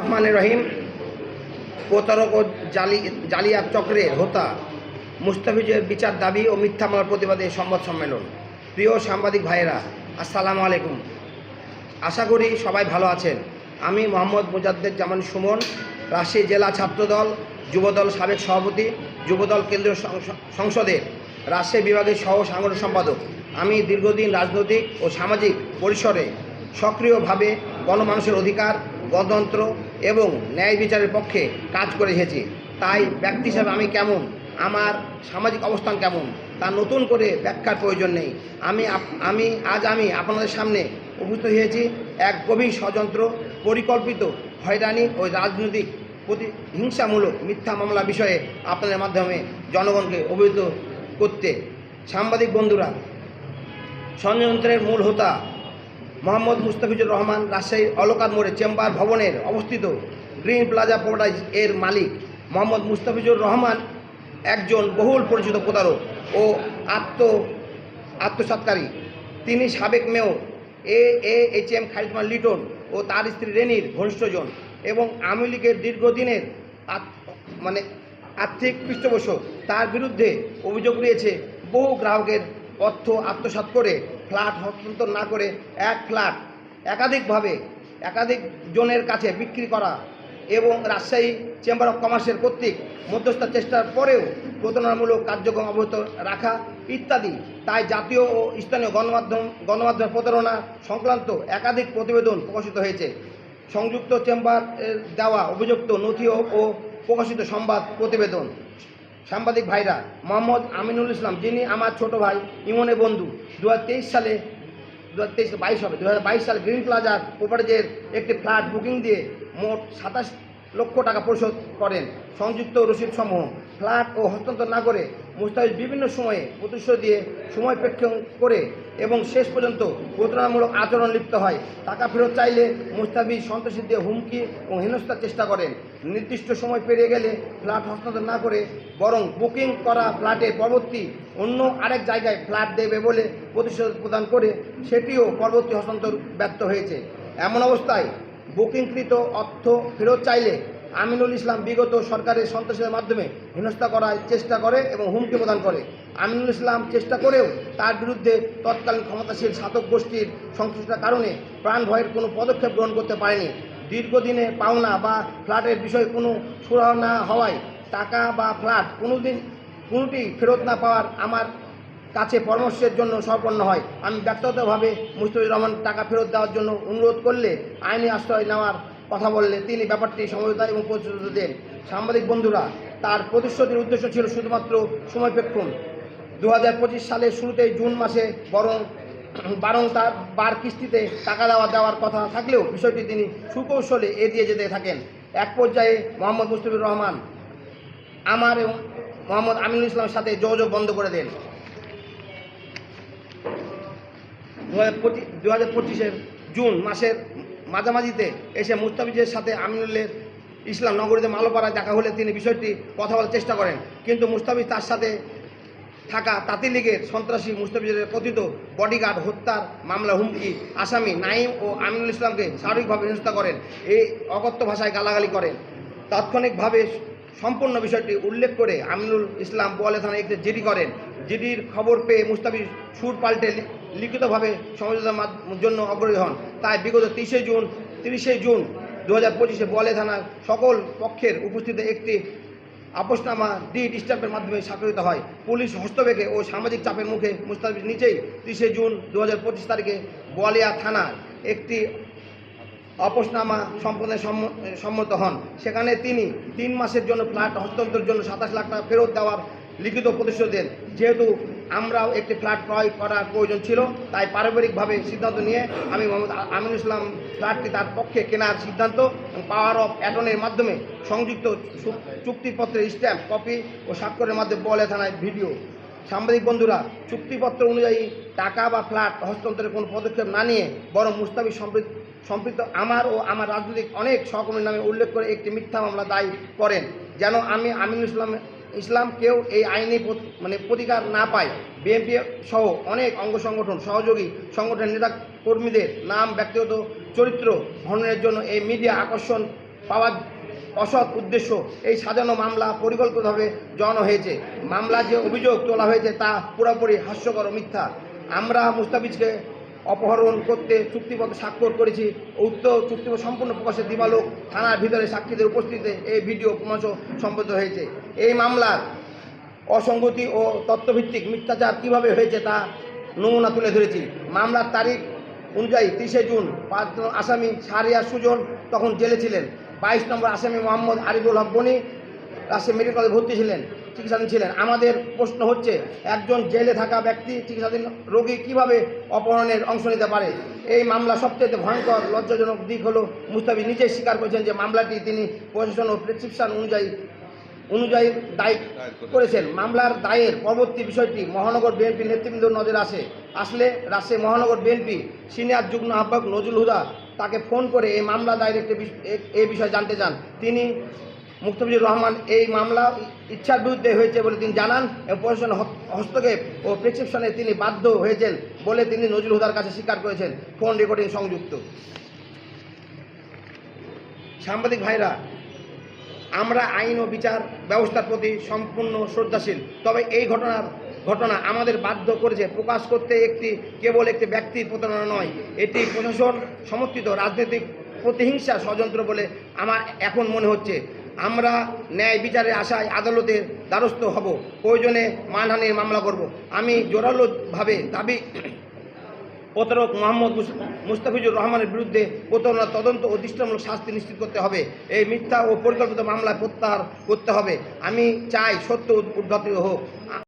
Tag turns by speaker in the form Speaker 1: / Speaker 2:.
Speaker 1: রহমান রহিম, প্রতারক ও জালি, জালিয়াত চক্রের হোতা, মুস্তাফিজের বিচার দাবি ও মিথ্যা মামলার প্রতিবাদে সংবাদ সম্মেলন। প্রিয় সাংবাদিক ভাইয়েরা, আসসালামু আলাইকুম। আশা করি সবাই ভালো আছেন। আমি মোহাম্মদ মুজাদ্দের জামান সুমন রাজশাহী জেলা ছাত্রদল, যুবদল সাবেক সভাপতি, যুবদল কেন্দ্রীয় সংসদের রাজশাহী বিভাগের সহ সাংগঠনিক সম্পাদক। আমি দীর্ঘদিন রাজনৈতিক ও সামাজিক পরিসরে সক্রিয়ভাবে গণমানুষের অধিকার গণতন্ত্র এবং ন্যায় বিচারের পক্ষে কাজ করে এসেছি। তাই ব্যক্তি হিসাবে আমি কেমন? আমার সামাজিক অবস্থান কেমন? তা নতুন করে ব্যাখ্যার প্রয়োজন নেই। আমি আমি, আজ আমি আপনাদের সামনে উপস্থিত হয়েছি এক গভীর ষড়যন্ত্র, পরিকল্পিত হয়রানি ও রাজনৈতিক প্রতি হিংসামূলক মিথ্যা মামলা বিষয়ে আপনাদের মাধ্যমে জনগণকে অবহিত করতে সাংবাদিক বন্ধুরা, ষড়যন্ত্রের মূল হোতা মোহাম্মদ মুস্তাফিজুর রহমান রাজশাহীর অলকার মোড়ে চেম্বার ভবনের অবস্থিত গ্রিন প্লাজা প্রোপার্টাইজ এর মালিক মোহাম্মদ মুস্তাফিজুর রহমান একজন বহুল পরিচিত প্রতারক ও আত্ম, আত্মসৎকারী। তিনি সাবেক mayor A A, H, M Khalidman Liton ও তার স্ত্রী রেনির ঘনিষ্ঠজন এবং আওয়ামী লীগের দীর্ঘদিনের মানে আর্থিক পৃষ্ঠপোষক। তার বিরুদ্ধে অভিযোগ রয়েছে, বহু গ্রাহকের অর্থ আত্মসাৎ করে ফ্ল্যাট হস্তান্তর না করে এক ফ্ল্যাট একাধিকভাবে একাধিক জনের কাছে বিক্রি করা এবং রাজশাহী চেম্বার অফ কমার্সের কর্তৃক মধ্যস্থার চেষ্টার পরেও প্রতারণামূলক কার্যক্রম অব্যাহত রাখা ইত্যাদি। তাই জাতীয় ও স্থানীয় গণমাধ্যম গণমাধ্যমের প্রতারণা সংক্রান্ত একাধিক প্রতিবেদন প্রকাশিত হয়েছে। সংযুক্ত চেম্বার দেওয়া অভিযুক্ত নথি ও প্রকাশিত সংবাদ প্রতিবেদন। সাংবাদিক ভাইরা, মোহাম্মদ আমিনুল ইসলাম, যিনি আমার ছোট ভাই, ইমনের বন্ধু দু হাজার তেইশ সালে দু হাজার তেইশ বাইশ হবে দু হাজার বাইশ সালে গ্রিন প্লাজার প্রপার্টিজের একটি ফ্ল্যাট বুকিং দিয়ে মোট সাতাশ লক্ষ টাকা পরিশোধ করেন সংযুক্ত রসিদ সমূহ। ফ্ল্যাট ও হস্তান্তর না করে মুস্তাফিজ বিভিন্ন সময়ে প্রতিশ্রুতি দিয়ে সময় প্রেক্ষণ করে এবং শেষ পর্যন্ত প্রতারণামূলক আচরণ লিপ্ত হয়। টাকা ফেরত চাইলে মুস্তাফিজ সন্ত্রাসী দিয়ে হুমকি ও হেনস্থার চেষ্টা করেন। নির্দিষ্ট সময় পেরিয়ে গেলে ফ্ল্যাট হস্তান্তর না করে বরং বুকিং করা ফ্ল্যাটে পরবর্তী অন্য আরেক জায়গায় ফ্ল্যাট দেবে বলে প্রতিশ্রুতি প্রদান করে সেটিও পরবর্তী হস্তান্তর ব্যর্থ হয়েছে। এমন অবস্থায় বুকিংকৃত অর্থ ফেরত চাইলে আমিনুল ইসলাম বিগত সরকারের সন্ত্রাসের মাধ্যমে হেনস্থা করার চেষ্টা করে এবং হুমকি প্রদান করে। আমিনুল ইসলাম চেষ্টা করেও তার বিরুদ্ধে তৎকালীন ক্ষমতাশীল শাসক গোষ্ঠীর সংশ্লিষ্টতার কারণে প্রাণ ভয়ের কোনো পদক্ষেপ গ্রহণ করতে পারেনি। দীর্ঘদিনে পাওনা বা ফ্ল্যাটের বিষয়ে কোনো সুরাহা না হওয়ায় টাকা বা ফ্ল্যাট কোনোদিন, কোনোটি ফেরত না পাওয়ার আমার কাছে পরামর্শের জন্য সম্পন্ন হয়। আমি ব্যক্তিগতভাবে মুস্তাফিজুর রহমান টাকা ফেরত দেওয়ার জন্য অনুরোধ করলে আইনি আশ্রয় নেওয়ার কথা বললে তিনি ব্যাপারটি সমঝোতা এবং প্রতিশ্রুতি দেন। সাংবাদিক বন্ধুরা, তার প্রতিশ্রুতির উদ্দেশ্য ছিল শুধুমাত্র সময়পেক্ষণ দু হাজার পঁচিশ সালের শুরুতেই জুন মাসে বরং বারং তার বার কিস্তিতে টাকা দেওয়া দেওয়ার কথা থাকলেও বিষয়টি তিনি সুকৌশলে এড়িয়ে যেতে থাকেন। এক পর্যায়ে মোহাম্মদ মুস্তাফিজুর রহমান আমার এবং মোহাম্মদ আমিনুল ইসলামের সাথে যোগাযোগ বন্ধ করে দেন। দু হাজার পঁচিশের জুন মাসের মাঝামাঝিতে এসে মুস্তাফিজের সাথে আমিনুলের ইসলাম নগরীতে মালোপাড়ায় দেখা হলে তিনি বিষয়টি কথা বলার চেষ্টা করেন। কিন্তু মুস্তাফিজ তার সাথে থাকা তাঁতি লীগের সন্ত্রাসী মুস্তাফিজের কথিত বডিগার্ড হত্যার মামলা হুমকি আসামি নাইম ও আমিনুল ইসলামকে শারীরিকভাবে হেনস্থা করেন। এই অকথ্য ভাষায় গালাগালি করেন। তাৎক্ষণিকভাবে সম্পূর্ণ বিষয়টি উল্লেখ করে আমিনুল ইসলাম বোয়ালে থানায় একটি জিডি করেন। জিডির খবর পেয়ে মুস্তাফিজ সুর পাল্টে লিখিতভাবে সমঝোতার জন্য অগ্রহী হন। তাই বিগত তিরিশে জুন তিরিশে জুন দু হাজার পঁচিশে বোয়ালে থানার সকল পক্ষের উপস্থিতিতে একটি আপোষনামা ডি স্ট্যাম্পের মাধ্যমে স্বাক্ষরিত হয়। পুলিশ হস্তবেগে ও সামাজিক চাপের মুখে মুস্তাফিজ নিজেই তিরিশে জুন দু হাজার পঁচিশ তারিখে বোয়ালিয়া থানার একটি অপসনামা সম্ম- সম্মত হন। সেখানে তিনি তিন মাসের জন্য ফ্ল্যাট হস্তান্তরের জন্য সাতাশ লাখ টাকা ফেরত দেওয়ার লিখিত প্রতিশ্রুতি দেন যেহেতু আমরাও একটি ফ্ল্যাট ক্রয় করার প্রয়োজন ছিল, তাই পারিবারিকভাবে সিদ্ধান্ত নিয়ে আমি মোহাম্মদ আমিনুল ইসলাম ফ্ল্যাটটি তার পক্ষে কেনার সিদ্ধান্ত পাওয়ার অফ অ্যাটর্নির মাধ্যমে সংযুক্ত চুক্তিপত্রের স্ট্যাম্প কপি ও স্বাক্ষরের মাধ্যমে বলে থানায় ভিডিও। সাংবাদিক বন্ধুরা, চুক্তিপত্র অনুযায়ী টাকা বা ফ্ল্যাট হস্তান্তরের কোনো পদক্ষেপ না নিয়ে বরং মুস্তাফিজ সম্পৃক্ত সম্পৃক্ত আমার ও আমার রাজনৈতিক অনেক সহকর্মীর নামে উল্লেখ করে একটি মিথ্যা মামলা দায়ী করেন। যেন আমি আমিনুল ইসলাম ইসলাম কেউ এই আইনি মানে প্রতিকার না পায়। বিএনপি সহ অনেক অঙ্গ সংগঠন, সহযোগী সংগঠনের নেতা কর্মীদের নাম, ব্যক্তিগত চরিত্র ভ্রমণের জন্য এই মিডিয়া আকর্ষণ পাওয়ার অসৎ উদ্দেশ্য, এই সাজানো মামলা পরিকল্পিতভাবে জড়ানো হয়েছে। মামলা যে অভিযোগ তোলা হয়েছে তা পুরোপুরি হাস্যকর মিথ্যা। আমরা মুস্তাফিজকে অপহরণ করতে চুক্তিপত্র স্বাক্ষর করেছি। উক্ত চুক্তিপত্র সম্পূর্ণ প্রকাশে দিবালোক থানার ভিতরে সাক্ষীদের উপস্থিতিতে এই ভিডিও প্রমাণ সম্পন্ন হয়েছে। এই মামলার অসঙ্গতি ও তথ্যভিত্তিক মিথ্যাচার কীভাবে হয়েছে তা নমুনা তুলে ধরেছি। মামলার তারিখ অনুযায়ী তিরিশে জুন পাঁচ আসামি শাহরিয়ার সুজন তখন জেলে ছিলেন। বাইশ নম্বর আসামি মোহাম্মদ আরিফুল হক বনি রাজশাহী মেডিকেল কলেজে ভর্তি ছিলেন চিকিৎসাধীন ছিলেন। আমাদের প্রশ্ন হচ্ছে একজন জেলে থাকা ব্যক্তি চিকিৎসাধীন রোগী কীভাবে অপহরণের অংশ নিতে পারে? এই মামলা সবচেয়ে ভয়ঙ্কর লজ্জাজনক দিক হলো মুস্তাফি নিজেই স্বীকার করেছেন যে মামলাটি তিনি প্রশাসন ও প্রেসক্রিপশন অনুযায়ী অনুযায়ী দায়ী করেছেন। মামলার দায়ের পরবর্তী বিষয়টি মহানগর বিএনপি নেতৃবৃন্দ নজরে আসে। আসলে রাজশাহী মহানগর বিএনপি সিনিয়র যুগ্ম আহ্বায়ক নজরুল হুদা তাকে ফোন করে এই মামলা দায়ের একটি এই বিষয়ে জানতে চান। তিনি মুক্তফিজুর রহমান এই মামলা ইচ্ছার বিরুদ্ধে হয়েছে বলে তিনি জানান এবং প্রশাসনের হস্তক্ষেপ ও প্রেসক্রিপশনে তিনি বাধ্য হয়েছেন বলে তিনি নজরুল হুদার কাছে স্বীকার করেছেন। ফোন রেকর্ডিং সংযুক্ত। সাংবাদিক ভাইরা, আমরা আইন ও বিচার ব্যবস্থার প্রতি সম্পূর্ণ শ্রদ্ধাশীল। তবে এই ঘটনার ঘটনা আমাদের বাধ্য করেছে প্রকাশ করতে একটি কেবল একটি ব্যক্তির প্রতারণা নয়। এটি প্রশাসন সমর্থিত রাজনৈতিক প্রতিহিংসা ষড়যন্ত্র বলে আমার এখন মনে হচ্ছে। আমরা ন্যায় বিচারে আশায় আদালতের দ্বারস্থ হব। প্রয়োজনে মানহানির মামলা করব। আমি জোরালোভাবে দাবি প্রতারক মোহাম্মদ মুস- মুস্তাফিজুর রহমানের বিরুদ্ধে প্রতারণা তদন্ত ও দৃষ্টামূলক শাস্তি নিশ্চিত করতে হবে। এই মিথ্যা ও পরিকল্পিত মামলায় প্রত্যাহার করতে হবে। আমি চাই সত্য উদ্ঘাটিত হোক।